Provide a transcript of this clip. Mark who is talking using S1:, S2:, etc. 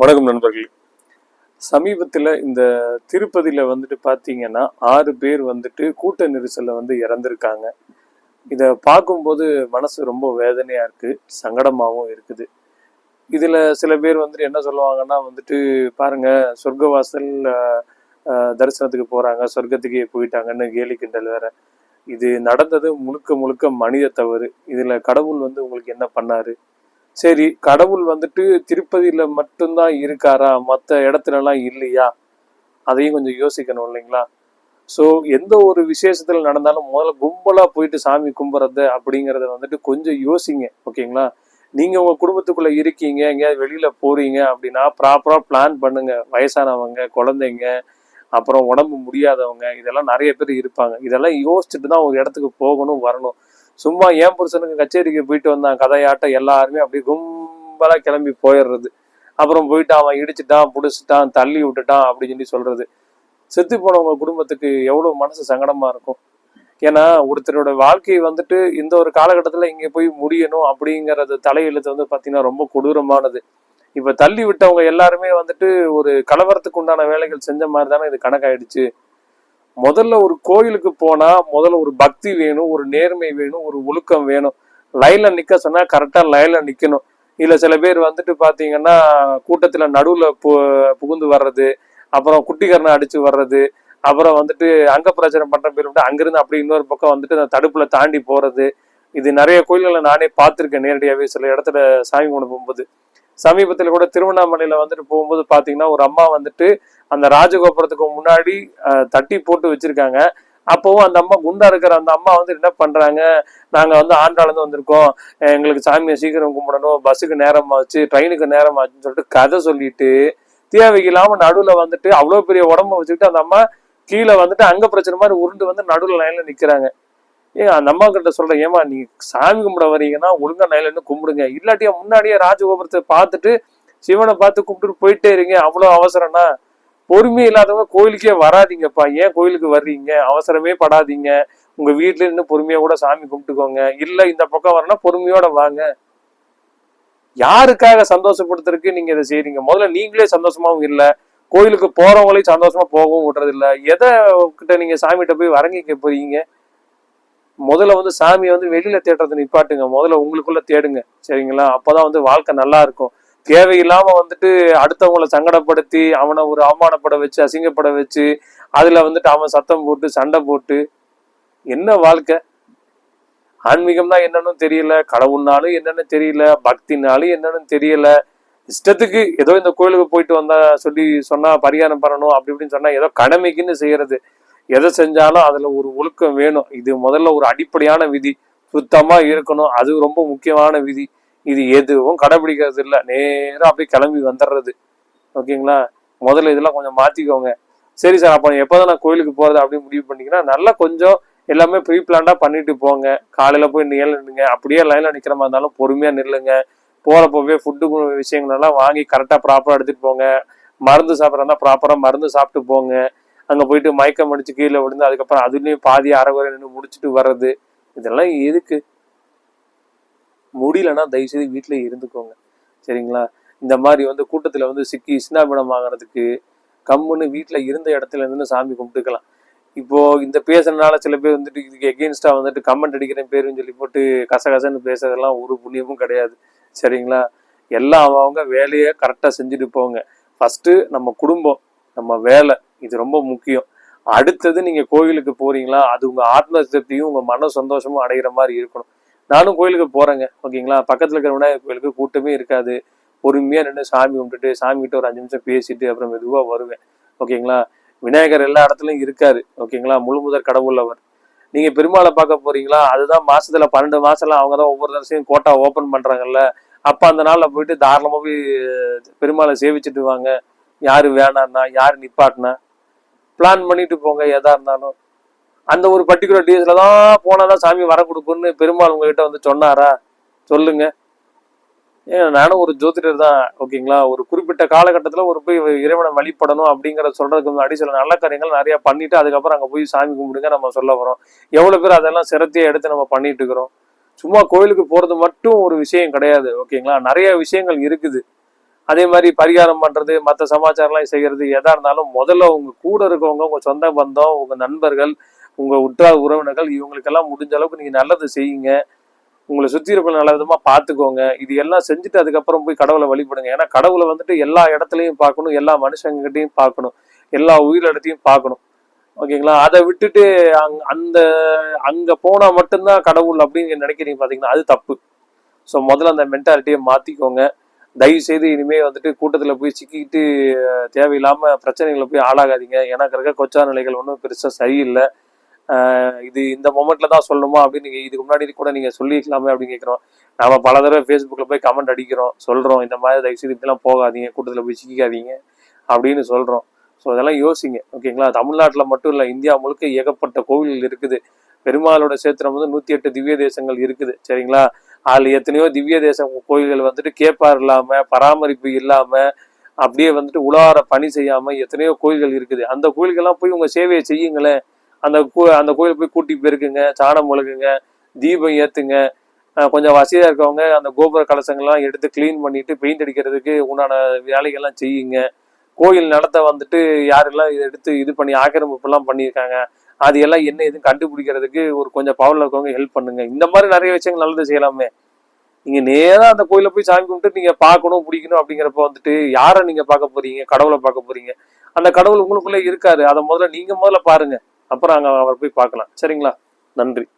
S1: வணக்கம் நண்பர்களே. சமீபத்தில் இந்த திருப்பதியில் வந்துட்டு பார்த்தீங்கன்னா ஆறு பேர் வந்துட்டு கூட்ட நெரிசலில் வந்து இறந்துருக்காங்க. இதை பார்க்கும்போது மனசு ரொம்ப வேதனையாக இருக்குது சங்கடமாகவும் இருக்குது. இதில் சில பேர் வந்துட்டு என்ன சொல்லுவாங்கன்னா வந்துட்டு பாருங்க சொர்க்கவாசல் தரிசனத்துக்கு போகிறாங்க சொர்க்கத்துக்கே போயிட்டாங்கன்னு கேலி கிண்டல் வேற. இது நடந்தது முழுக்க முழுக்க மனித தவறு. இதில் கடவுள் வந்து உங்களுக்கு என்ன பண்ணாரு? சரி கடவுள் வந்துட்டு திருப்பதியில் மட்டும்தான் இருக்காரா? மற்ற இடத்துலலாம் இல்லையா? அதையும் கொஞ்சம் யோசிக்கணும் இல்லைங்களா? ஸோ எந்த ஒரு விசேஷத்துல நடந்தாலும் முதல்ல கும்பலா போயிட்டு சாமி கும்பிட்றது அப்படிங்கிறத வந்துட்டு கொஞ்சம் யோசிங்க ஓகேங்களா? நீங்க உங்க குடும்பத்துக்குள்ள இருக்கீங்க எங்கேயாவது வெளியில போறீங்க அப்படின்னா ப்ராப்பரா பிளான் பண்ணுங்க. வயசானவங்க குழந்தைங்க அப்புறம் உடம்பு முடியாதவங்க இதெல்லாம் நிறைய பேர் இருப்பாங்க. இதெல்லாம் யோசிச்சுட்டு தான் ஒரு இடத்துக்கு போகணும் வரணும். சும்மா ஏன் புருஷனுக்கு கச்சேரிக்கு போயிட்டு வந்தான் கதையாட்டம் எல்லாருமே அப்படியே கும்பலா கிளம்பி போயிடுறது. அப்புறம் போயிட்டு அவன் இடிச்சிட்டான் புடிச்சிட்டான் தள்ளி விட்டுட்டான் அப்படின்னு சொல்லி சொல்றது. செத்து போனவங்க குடும்பத்துக்கு எவ்வளவு மனசு சங்கடமா இருக்கும். ஏன்னா ஒருத்தரோட வாழ்க்கை வந்துட்டு இந்த ஒரு காலகட்டத்துல இங்க போய் முடியணும் அப்படிங்கறது தலையெழுத்து வந்து பாத்தீங்கன்னா ரொம்ப கொடூரமானது. இப்ப தள்ளி விட்டவங்க எல்லாருமே வந்துட்டு ஒரு கலவரத்துக்கு உண்டான வேலைகள் செஞ்ச மாதிரி தானே இது கணக்காயிடுச்சு. முதல்ல ஒரு கோயிலுக்கு போனா முதல்ல ஒரு பக்தி வேணும் ஒரு நேர்மை வேணும் ஒரு ஒழுக்கம் வேணும். லைன்ல நிக்க சொன்னா கரெக்டா லைன்ல நிக்கணும். இல்ல சில பேர் வந்துட்டு பாத்தீங்கன்னா கூட்டத்துல நடுவுல பு புகுந்து வர்றது அப்புறம் குட்டிகரணை அடிச்சு வர்றது அப்புறம் வந்துட்டு அங்க பிரச்சனை பண்ற பேர் விட்டு அங்கிருந்து அப்படி இன்னொரு பக்கம் வந்துட்டு அந்த தடுப்புல தாண்டி போறது. இது நிறைய கோயில்களை நானே பார்த்துருக்கேன் நேரடியாவே சில இடத்துல சாமி கொண்டு போகும்போது சமீபத்தில் கூட திருவண்ணாமலையில் வந்துட்டு போகும்போது பார்த்தீங்கன்னா ஒரு அம்மா வந்துட்டு அந்த ராஜகோபுரத்துக்கு முன்னாடி தட்டி போட்டு வச்சிருக்காங்க. அப்போவும் அந்த அம்மா குண்டா இருக்கிற அந்த அம்மா வந்து என்ன பண்றாங்க? நாங்க வந்து ஆண்டாளந்து வந்திருக்கோம். எங்களுக்கு சாமியை சீக்கிரம் கும்பிடணும். பஸ்ஸுக்கு நேரம் ஆச்சு ட்ரெயினுக்கு நேரம் ஆச்சுன்னு சொல்லிட்டு கதை சொல்லிட்டு தேவையில்லாம நடுவுல வந்துட்டு அவ்வளவு பெரிய உடம்ப வச்சுக்கிட்டு அந்த அம்மா கீழே வந்துட்டு அங்க பிரச்சனை மாதிரி உருண்டு வந்து நடுவுல லைன்ல நிக்கிறாங்க. ஏங்க அந்த அம்மா கிட்ட சொல்றேன் ஏமா நீ சாமி கும்பிட வரீங்கன்னா ஒழுங்கா லைன்ல நின்னு கும்பிடுங்க. இல்லாட்டியா முன்னாடியே ராஜகோபுரத்தை பார்த்துட்டு சிவனை பார்த்து கும்பிட்டு போயிட்டே இருங்க. அவ்வளவு அவசரம்னா பொறுமை இல்லாதவங்க கோயிலுக்கே வராதீங்கப்பா. ஏன் கோயிலுக்கு வர்றீங்க? அவசரமே படாதீங்க. உங்க வீட்டுல இருந்து பொறுமையா கூட சாமி கும்பிட்டுக்கோங்க. இல்ல இந்த பக்கம் வரனா பொறுமையோட வாங்க. யாருக்காக சந்தோஷப்படுத்துறதுக்கு நீங்க இதை செய்றீங்க? முதல்ல நீங்களே சந்தோஷமாவும் இல்லை. கோயிலுக்கு போறவங்களையும் சந்தோஷமா போகவும் விடுறது இல்லை எதை கிட்ட நீங்க சாமிகிட்ட போய் வரங்கிக்க போறீங்க? முதல்ல வந்து சாமியை வந்து வெளியில தேடுறதை நிப்பாட்டுங்க. முதல்ல உங்களுக்குள்ள தேடுங்க. சரிங்களா? அப்பதான் வந்து வாழ்க்கை நல்லா இருக்கும். தேவையில்லாம வந்துட்டு அடுத்தவங்களை சங்கடப்படுத்தி அவனை ஒரு அவமானப்பட வச்சு அசிங்கப்பட வச்சு அதுல வந்துட்டு அவன் சத்தம் போட்டு சண்டை போட்டு என்ன வாழ்க்கை? ஆன்மீகம்னா என்னன்னு தெரியல கடவுள்னாலும் என்னன்னு தெரியல பக்தினாலும் என்னன்னு தெரியல. இஷ்டத்துக்கு ஏதோ இந்த கோயிலுக்கு போயிட்டு வந்தா சொல்லி சொன்னா பரிகாரம் பண்ணணும் அப்படி இப்படின்னு சொன்னா ஏதோ கடமைக்குன்னு செய்யறது. எதை செஞ்சாலும் அதில் ஒரு ஒழுக்கம் வேணும். இது முதல்ல ஒரு அடிப்படையான விதி. சுத்தமாக இருக்கணும். அது ரொம்ப முக்கியமான விதி. இது எதுவும் கடைபிடிக்கிறது இல்லை. நேராக அப்படியே கிளம்பி வந்துடுறது ஓகேங்களா? முதல்ல இதெல்லாம் கொஞ்சம் மாற்றிக்கோங்க சரி சார் அப்போ எப்போதான் நான் கோயிலுக்கு போகிறது அப்படின்னு முடிவு பண்ணிங்கன்னா நல்லா கொஞ்சம் எல்லாமே ப்ரீ பிளான்டாக பண்ணிட்டு போங்க. காலையில் போய் நேரில் நில்லுங்க அப்படியே லைனில் நிற்கிற மாதிரி இருந்தாலும் பொறுமையாக நில்லுங்க. போகிறப்பவே ஃபுட்டு விஷயங்களெல்லாம் வாங்கி கரெக்டாக ப்ராப்பராக எடுத்துகிட்டு போங்க. மருந்து சாப்பிட்றதா ப்ராப்பராக மருந்து சாப்பிட்டு போங்க. அங்க போயிட்டு மயக்கம் அடிச்சு கீழே விழுந்து அதுக்கப்புறம் அதுலயும் பாதி அரைகுறை நின்று முடிச்சுட்டு வர்றது. இதெல்லாம் எதுக்கு? முடியலன்னா தயவு செய்து இருந்துக்கோங்க. சரிங்களா? இந்த மாதிரி வந்து கூட்டத்துல வந்து சிக்கி சின்னாபிடம் வாங்குறதுக்கு கம்முன்னு வீட்டுல இருந்த இடத்துல இருந்து சாமி கும்பிட்டுக்கலாம். இப்போ இந்த பேசுறதுனால சில பேர் வந்துட்டு இதுக்கு எகெயின்ஸ்டா வந்துட்டு கமெண்ட் அடிக்கிறேன் பேருன்னு சொல்லி போட்டு கசகசன்னு பேசுறதெல்லாம் ஒரு புண்ணியமும் கிடையாது. சரிங்களா? எல்லாம் அவங்க வேலையை கரெக்டா செஞ்சுட்டு போங்க. ஃபர்ஸ்ட் நம்ம குடும்பம் நம்ம வேலை. இது ரொம்ப முக்கியம். அடுத்தது நீங்கள் கோயிலுக்கு போகிறீங்களா அது உங்கள் ஆத்ம திருப்தியும் உங்கள் மன சந்தோஷமும் அடைகிற மாதிரி இருக்கணும். நானும் கோயிலுக்கு போகிறேங்க ஓகேங்களா? பக்கத்தில் இருக்கிற விநாயகர் கோயிலுக்கு கூட்டமே இருக்காது. பொறுமையாக நின்று சாமி கும்பிட்டுட்டு சாமி கிட்ட ஒரு அஞ்சு நிமிஷம் பேசிட்டு அப்புறம் மெதுவாக வருவேன் ஓகேங்களா? விநாயகர் எல்லா இடத்துலையும் இருக்காரு ஓகேங்களா? முழு முதற் கடவுள் அவர் நீங்க பெருமாளை பார்க்க போறீங்களா? அதுதான் மாசத்துல பன்னெண்டு மாசம்லாம் அவங்க தான் ஒவ்வொரு தரிசையும் கோட்டா ஓப்பன் பண்றாங்கல்ல. அப்ப அந்த நாள்ல போயிட்டு தாராளமா போய் பெருமாளை சேவிச்சுட்டு வாங்க. யாரு வேணான்னா யாரு நிப்பாட்டினா பிளான் பண்ணிட்டு போங்க எதா இருந்தாலும். அந்த ஒரு பர்டிகுலர் டேஸ்ல தான் போனாதான் சாமி வர கொடுக்குன்னு பெருமாள் உங்ககிட்ட வந்து சொன்னாரா? சொல்லுங்க. ஏன் நானும் ஒரு ஜோதிடர் தான் ஓகேங்களா? ஒரு குறிப்பிட்ட காலகட்டத்தில் ஒரு போய் இறைவனை வழிபடணும் அப்படிங்கிற சொல்றதுக்கு முன்னாடி சில நல்ல காரியங்கள் நிறைய பண்ணிட்டு அதுக்கப்புறம் அங்கே போய் சாமி கும்பிடுங்க நம்ம சொல்ல வரோம். எவ்வளோ பேர் அதெல்லாம் சிரத்தையை எடுத்து நம்ம பண்ணிட்டு இருக்கிறோம். சும்மா கோயிலுக்கு போறது மட்டும் ஒரு விஷயம் கிடையாது ஓகேங்களா? நிறைய விஷயங்கள் இருக்குது. அதே மாதிரி பரிகாரம் பண்றது மற்ற சமாச்சாரம்லாம் செய்யறது எதா இருந்தாலும் முதல்ல உங்க கூட இருக்கவங்க உங்க சொந்த பந்தம் உங்க நண்பர்கள் உங்க உற்றார் உறவினர்கள் இவங்களுக்கெல்லாம் முடிஞ்ச அளவுக்கு நீங்க நல்லது செய்யுங்க. உங்களை சுத்தி இருக்கிற நல்ல விதமா பாத்துக்கோங்க. இது எல்லாம் செஞ்சுட்டு அதுக்கப்புறம் போய் கடவுளை வழிபடுங்க. ஏன்னா கடவுளை வந்துட்டு எல்லா இடத்துலையும் பார்க்கணும் எல்லா மனுஷங்கிட்டையும் பார்க்கணும். எல்லா உயிரிடத்தையும் பார்க்கணும். ஓகேங்களா? அதை விட்டுட்டு அங் அந்த அங்க போனா மட்டும்தான் கடவுள் அப்படின்னு நினைக்கிறீங்க பாத்தீங்கன்னா அது தப்பு. ஸோ முதல்ல அந்த மென்டாலிட்டியை மாத்திக்கோங்க. தயவு செய்து இனிமே வந்துட்டு கூட்டத்தில் போய் சிக்கிக்கிட்டு தேவையில்லாமல் தேவையில்லாம பிரச்சனைகளை போய் ஆளாகாதீங்க. எனக்கு கிரக கொச்சா நிலைகள் ஒன்றும் பெருசாக சரியில்லை இது இந்த மொமெண்ட்ல தான் சொல்லணுமா அப்படின்னு நீங்க இதுக்கு முன்னாடி கூட நீங்க சொல்லிக்கலாமே அப்படின்னு கேட்குறோம். நாம பல தடவை ஃபேஸ்புக்கில் போய் கமெண்ட் அடிக்கிறோம். சொல்றோம் இந்த மாதிரி தயவு செய்து இப்படிலாம் போகாதீங்க கூட்டத்தில் போய் சிக்கிக்காதீங்க அப்படின்னு சொல்றோம். ஸோ அதெல்லாம் யோசிங்க ஓகேங்களா? தமிழ்நாட்டில் மட்டும் இல்லை இந்தியா முழுக்க ஏகப்பட்ட கோவில்கள் இருக்குது. பெருமாளோட சேத்திரம் வந்து நூற்றி எட்டு திவ்ய தேசங்கள் இருக்குது சரிங்களா? அதில் எத்தனையோ திவ்ய தேசம் கோயில்கள் வந்துட்டு கேப்பார் இல்லாம பராமரிப்பு இல்லாம அப்படியே வந்துட்டு உலார பணி செய்யாம எத்தனையோ கோயில்கள் இருக்குது. அந்த கோயில்கள்லாம் போய் உங்க சேவையை செய்யுங்களேன். அந்த கோ அந்த கோயில் போய் கூட்டி போயிருக்குங்க சாணம் ஒழுகுங்க தீபம் ஏத்துங்க. கொஞ்சம் வசதியா இருக்கவங்க அந்த கோபுர கலசங்கள்லாம் எடுத்து க்ளீன் பண்ணிட்டு பெயிண்ட் அடிக்கிறதுக்கு உண்டான வேலைகள்லாம் செய்யுங்க. கோயில் நடத்த வந்துட்டு யாரெல்லாம் இதை எடுத்து இது பண்ணி ஆக்கிரமிப்புலாம் பண்ணியிருக்காங்க அது எல்லாம் என்ன எதுவும் கண்டுபிடிக்கிறதுக்கு ஒரு கொஞ்சம் பவர்ல இருக்கவங்க ஹெல்ப் பண்ணுங்க. இந்த மாதிரி நிறைய விஷயங்கள் நல்லது செய்யலாமே. நீங்க நேரா அந்த கோயில போய் சாமி கும்பிட்டு நீங்க பார்க்கணும் பிடிக்கணும் அப்படிங்கிறப்ப வந்துட்டு யாரை நீங்க பார்க்க போறீங்க? கடவுளை பார்க்க போறீங்க. அந்த கடவுள் உங்களுக்குள்ளே இருக்காரு. அதை முதல்ல நீங்க முதல்ல பாருங்க. அப்புறம் அங்க அவர் போய் பார்க்கலாம். சரிங்களா? நன்றி.